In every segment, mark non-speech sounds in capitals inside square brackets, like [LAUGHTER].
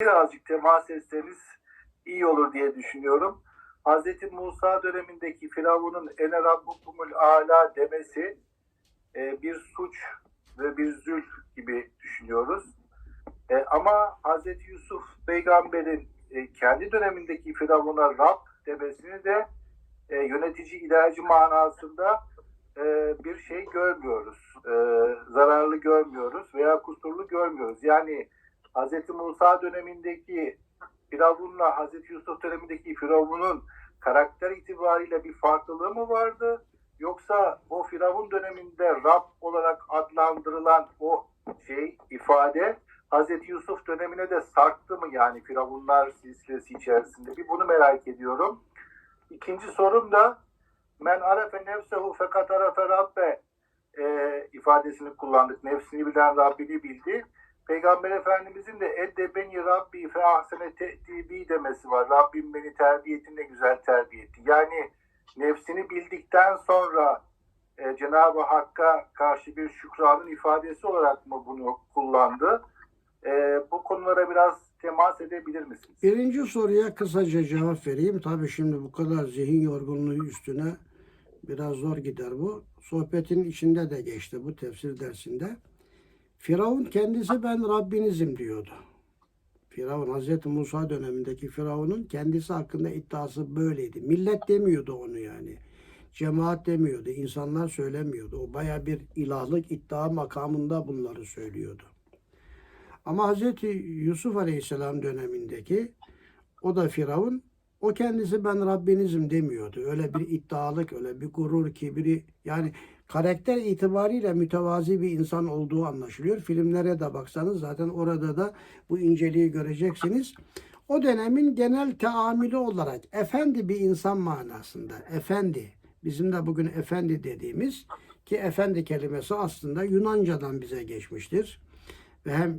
birazcık temas etseniz iyi olur diye düşünüyorum. Hz. Musa dönemindeki Firavun'un ene rabbukumul ala demesi e, bir suç ve bir zül gibi düşünüyoruz. E, ama Hz. Yusuf peygamberin e, kendi dönemindeki Firavun'a Rab demesini de e, yönetici ilacı manasında e, bir şey görmüyoruz. E, zararlı görmüyoruz veya kusurlu görmüyoruz. Yani Hz. Musa dönemindeki Firavun'la Hz. Yusuf dönemindeki Firavun'un karakter itibariyle bir farklılığı mı vardı? Yoksa o Firavun döneminde Rab olarak adlandırılan o şey, ifade Hz. Yusuf dönemine de sarktı mı yani Firavunlar silsilesi içerisinde? Bir bunu merak ediyorum. İkinci sorum da men arefe nefsehu fekat arefe rabbe e, ifadesini kullandık. Nefsini bilen Rabbini bildi. Peygamber Efendimizin de edde beni Rabbi fe ahsene te'dibi demesi var. Rabbim beni terbiye etti ne güzel terbiye etti. Yani nefsini bildikten sonra e, Cenab-ı Hakk'a karşı bir şükranın ifadesi olarak mı bunu kullandı? E, bu konulara biraz temas edebilir misiniz? Birinci soruya kısaca cevap vereyim. Tabii şimdi bu kadar zihin yorgunluğu üstüne biraz zor gider bu. Sohbetin içinde de geçti bu tefsir dersinde. Firavun kendisi ben Rabbinizim diyordu. Firavun Hazreti Musa dönemindeki Firavun'un kendisi hakkında iddiası böyleydi. Millet demiyordu onu yani. Cemaat demiyordu. insanlar söylemiyordu. O baya bir ilahlık iddia makamında bunları söylüyordu. Ama Hazreti Yusuf Aleyhisselam dönemindeki o da Firavun o kendisi ben Rabbinizim demiyordu. Öyle bir iddialık, öyle bir gurur, kibri yani karakter itibariyle mütevazi bir insan olduğu anlaşılıyor. Filmlere de baksanız zaten orada da bu inceliği göreceksiniz. O dönemin genel teamülü olarak efendi bir insan manasında. Efendi. Bizim de bugün efendi dediğimiz ki efendi kelimesi aslında Yunanca'dan bize geçmiştir. Ve hem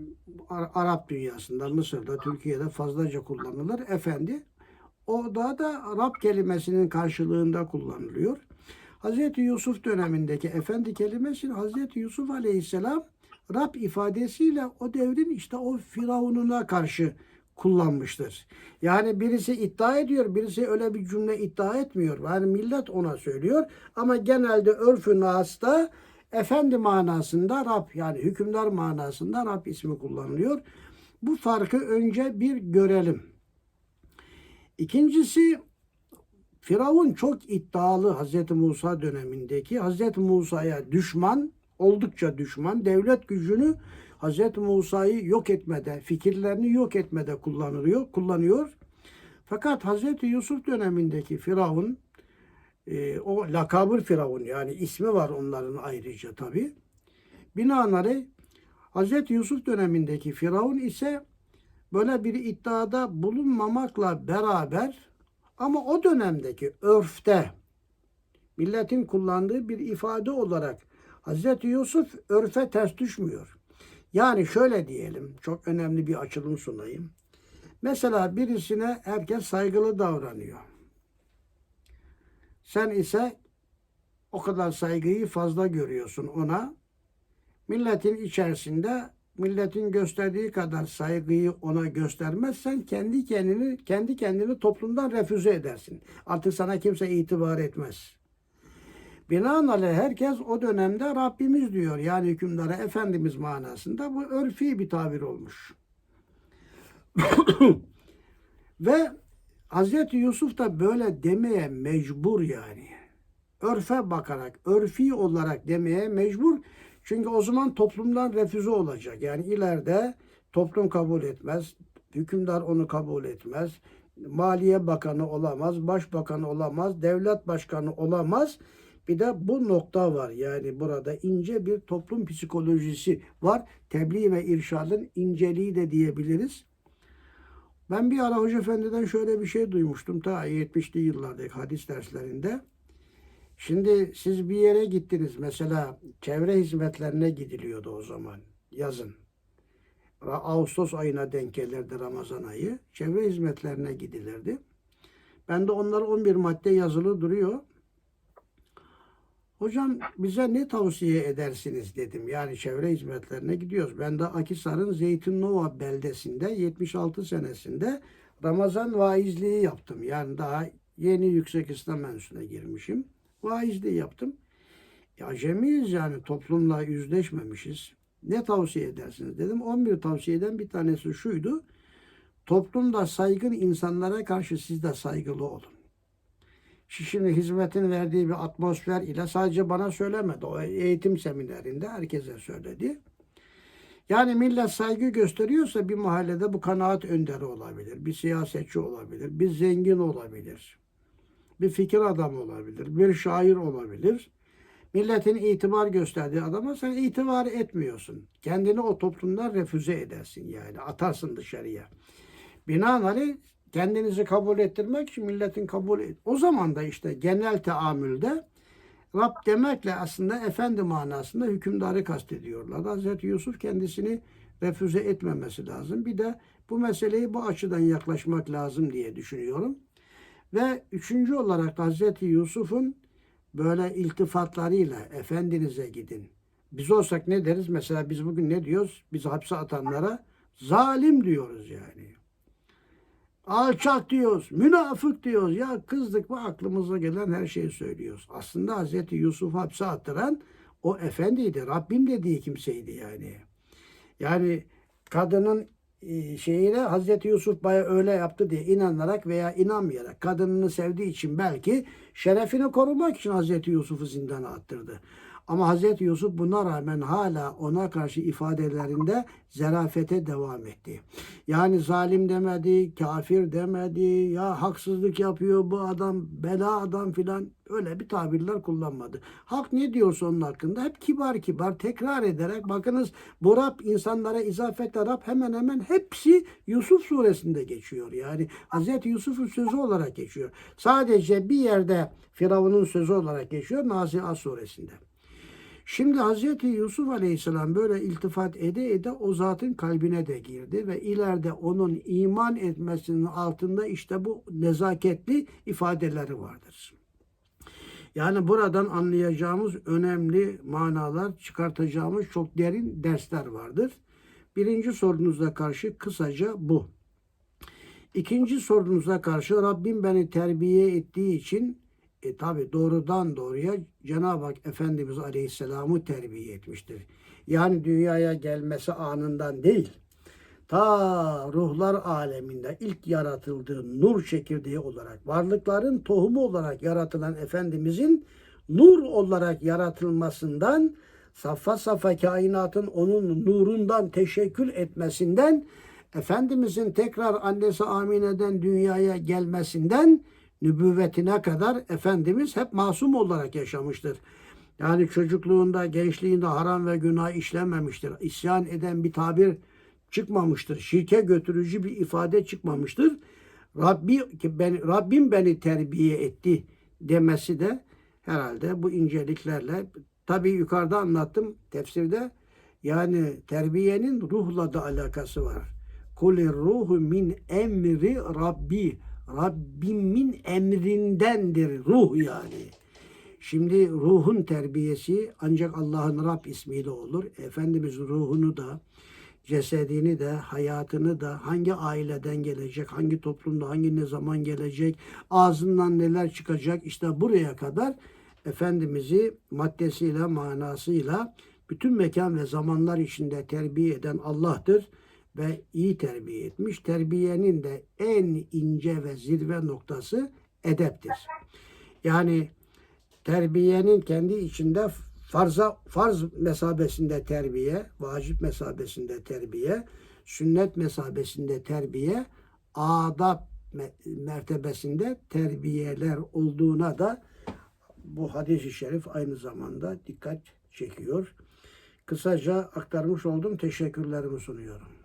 Ar- Arap dünyasında, Mısır'da, Türkiye'de fazlaca kullanılır. Efendi. O da da Rab kelimesinin karşılığında kullanılıyor. Hazreti Yusuf dönemindeki efendi kelimesi Hazreti Yusuf Aleyhisselam Rab ifadesiyle o devrin işte o firavununa karşı kullanmıştır. Yani birisi iddia ediyor, birisi öyle bir cümle iddia etmiyor. Yani millet ona söylüyor ama genelde örfü nasta efendi manasında Rab yani hükümdar manasında Rab ismi kullanılıyor. Bu farkı önce bir görelim. İkincisi Firavun çok iddialı Hazreti Musa dönemindeki Hazreti Musa'ya düşman, oldukça düşman, devlet gücünü Hazreti Musa'yı yok etmede, fikirlerini yok etmede kullanılıyor, kullanıyor. Fakat Hazreti Yusuf dönemindeki Firavun, e, o lakabı Firavun yani ismi var onların ayrıca tabi. Binaenaleyh Hazreti Yusuf dönemindeki Firavun ise böyle bir iddiada bulunmamakla beraber ama o dönemdeki örfte milletin kullandığı bir ifade olarak Hazreti Yusuf örfe ters düşmüyor. Yani şöyle diyelim, çok önemli bir açılım sunayım. Mesela birisine herkes saygılı davranıyor. Sen ise o kadar saygıyı fazla görüyorsun ona. Milletin içerisinde milletin gösterdiği kadar saygıyı ona göstermezsen kendi kendini kendi kendini toplumdan refüze edersin. Artık sana kimse itibar etmez. Binaenaleyh herkes o dönemde Rabbimiz diyor. Yani hükümdara Efendimiz manasında bu örfi bir tabir olmuş. [COUGHS] Ve Hazreti Yusuf da böyle demeye mecbur yani. Örfe bakarak, örfi olarak demeye mecbur. Çünkü o zaman toplumdan refüze olacak. Yani ileride toplum kabul etmez, hükümdar onu kabul etmez, Maliye Bakanı olamaz, Başbakanı olamaz, devlet başkanı olamaz. Bir de bu nokta var. Yani burada ince bir toplum psikolojisi var. Tebliğ ve irşadın inceliği de diyebiliriz. Ben bir ara Hoca Efendi'den şöyle bir şey duymuştum. Ta 70'li yıllardaki hadis derslerinde. Şimdi siz bir yere gittiniz. Mesela çevre hizmetlerine gidiliyordu o zaman. Yazın. Ağustos ayına denk gelirdi Ramazan ayı. Çevre hizmetlerine gidilirdi. Ben de onlar 11 madde yazılı duruyor. Hocam bize ne tavsiye edersiniz dedim. Yani çevre hizmetlerine gidiyoruz. Ben de Akisar'ın Zeytinnova beldesinde 76 senesinde Ramazan vaizliği yaptım. Yani daha yeni yüksek İslam mensuna girmişim. Vaizliği yaptım. Ya acemiyiz yani toplumla yüzleşmemişiz. Ne tavsiye edersiniz dedim. 11 tavsiyeden bir tanesi şuydu. Toplumda saygın insanlara karşı siz de saygılı olun. Şimdi hizmetin verdiği bir atmosfer ile sadece bana söylemedi. O eğitim seminerinde herkese söyledi. Yani millet saygı gösteriyorsa bir mahallede bu kanaat önderi olabilir. Bir siyasetçi olabilir. Bir zengin olabilir. Bir fikir adamı olabilir. Bir şair olabilir. Milletin itibar gösterdiği adama sen itibar etmiyorsun. Kendini o toplumdan refüze edersin yani. Atarsın dışarıya. Binaenaleyh kendinizi kabul ettirmek için milletin kabul et. O zaman da işte genel teamülde Rab demekle aslında efendi manasında hükümdarı kastediyorlar. Hazreti Yusuf kendisini refüze etmemesi lazım. Bir de bu meseleyi bu açıdan yaklaşmak lazım diye düşünüyorum. Ve üçüncü olarak da Hazreti Yusuf'un böyle iltifatlarıyla efendinize gidin. Biz olsak ne deriz? Mesela biz bugün ne diyoruz? Biz hapse atanlara zalim diyoruz yani. Alçak diyoruz, münafık diyoruz. Ya kızdık mı aklımıza gelen her şeyi söylüyoruz. Aslında Hazreti Yusuf hapse attıran o efendiydi. Rabbim dediği kimseydi yani. Yani kadının şeyine Hazreti Yusuf baya öyle yaptı diye inanarak veya inanmayarak kadınını sevdiği için belki şerefini korumak için Hazreti Yusuf'u zindana attırdı. Ama Hazreti Yusuf buna rağmen hala ona karşı ifadelerinde zerafete devam etti. Yani zalim demedi, kafir demedi, ya haksızlık yapıyor bu adam, bela adam filan öyle bir tabirler kullanmadı. Hak ne diyorsa onun hakkında hep kibar kibar tekrar ederek bakınız bu Rab insanlara izafetle Rab hemen hemen hepsi Yusuf suresinde geçiyor. Yani Hazreti Yusuf'un sözü olarak geçiyor. Sadece bir yerde Firavun'un sözü olarak geçiyor Nazi'a suresinde. Şimdi Hazreti Yusuf Aleyhisselam böyle iltifat ede ede o zatın kalbine de girdi ve ileride onun iman etmesinin altında işte bu nezaketli ifadeleri vardır. Yani buradan anlayacağımız önemli manalar, çıkartacağımız çok derin dersler vardır. Birinci sorunuza karşı kısaca bu. İkinci sorunuza karşı Rabbim beni terbiye ettiği için e, tabi doğrudan doğruya Cenab-ı Hak Efendimiz Aleyhisselam'ı terbiye etmiştir. Yani dünyaya gelmesi anından değil. Ta ruhlar aleminde ilk yaratıldığı nur çekirdeği olarak, varlıkların tohumu olarak yaratılan Efendimizin nur olarak yaratılmasından, safa safa kainatın onun nurundan teşekkül etmesinden, Efendimizin tekrar annesi Amine'den dünyaya gelmesinden, nübüvvetine kadar Efendimiz hep masum olarak yaşamıştır. Yani çocukluğunda, gençliğinde haram ve günah işlememiştir. İsyan eden bir tabir çıkmamıştır. Şirke götürücü bir ifade çıkmamıştır. Rabbi, ben, Rabbim beni terbiye etti demesi de herhalde bu inceliklerle tabii yukarıda anlattım tefsirde yani terbiyenin ruhla da alakası var. Kulir ruhu min emri Rabbi. Rabbimin emrindendir ruh yani. Şimdi ruhun terbiyesi ancak Allah'ın Rab ismiyle olur. Efendimiz ruhunu da, cesedini de, hayatını da hangi aileden gelecek, hangi toplumda, hangi ne zaman gelecek, ağzından neler çıkacak işte buraya kadar Efendimiz'i maddesiyle, manasıyla bütün mekan ve zamanlar içinde terbiye eden Allah'tır ve iyi terbiye etmiş. Terbiyenin de en ince ve zirve noktası edeptir. Yani terbiyenin kendi içinde farza farz mesabesinde terbiye, vacip mesabesinde terbiye, sünnet mesabesinde terbiye, adab mertebesinde terbiyeler olduğuna da bu hadis-i şerif aynı zamanda dikkat çekiyor. Kısaca aktarmış oldum. Teşekkürlerimi sunuyorum.